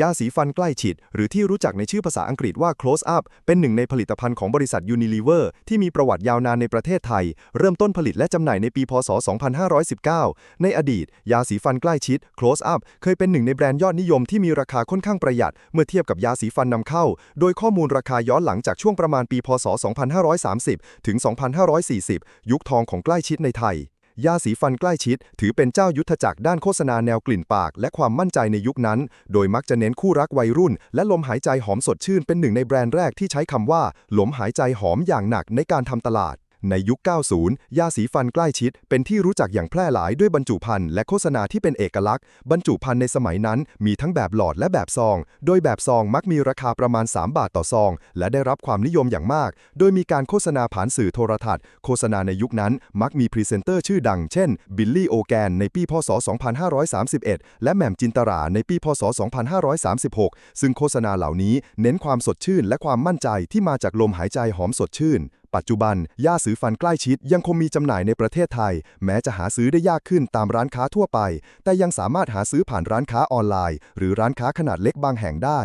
ยาสีฟันใกล้ชิดหรือที่รู้จักในชื่อภาษาอังกฤษว่า close up เป็นหนึ่งในผลิตภัณฑ์ของบริษัท Unilever ที่มีประวัติยาวนานในประเทศไทย เริ่มต้นผลิตและจำหน่ายในปี พศ 2519 ในอดีต ยาสีฟันใกล้ชิด close up เคยเป็นหนึ่งในแบรนด์ยอดนิยมที่มีราคาค่อนข้างประหยัด เมื่อเทียบกับยาสีฟันนำเข้า โดยข้อมูลราคาย้อนหลังจากช่วงประมาณปี พศ 2530 ถึง 2540 ยุคทองของใกล้ชิดในไทย ยาสีฟันใกล้ชิด ถือเป็นเจ้ายุทธจักรด้านโฆษณาแนวกลิ่นปาก และความมั่นใจในยุคนั้น โดยมักจะเน้นคู่รักวัยรุ่น และลมหายใจหอมสดชื่นเป็นหนึ่งในแบรนด์แรกที่ใช้คำว่าลมหายใจหอมอย่างหนักในการทำตลาด ในยุค 90 ยาสีฟันใกล้ชิด เป็นที่รู้จักอย่างแพร่หลายด้วยบรรจุภัณฑ์และโฆษณาที่เป็นเอกลักษณ์ บรรจุภัณฑ์ในสมัยนั้นมีทั้งแบบหลอดและแบบซอง โดยแบบซองมักมีราคาประมาณ 3 บาทต่อซอง และได้รับความนิยมอย่างมาก โดยมีการโฆษณาผ่านสื่อโทรทัศน์ โฆษณาในยุคนั้นมักมีพรีเซนเตอร์ชื่อดัง เช่น บิลลี่โอแกนในปี พศ 2531 และแหม่มจินตราในปี พศ 2536 ซึ่งโฆษณาเหล่านี้เน้นความสดชื่นและความมั่นใจที่มาจากลมหายใจหอมสดชื่น ปัจจุบัน ยาสีฟันใกล้ชิดยังคงมีจำหน่ายในประเทศไทย แม้จะหาซื้อได้ยากขึ้นตามร้านค้าทั่วไป แต่ยังสามารถหาซื้อผ่านร้านค้าออนไลน์ หรือร้านค้าขนาดเล็กบางแห่งได้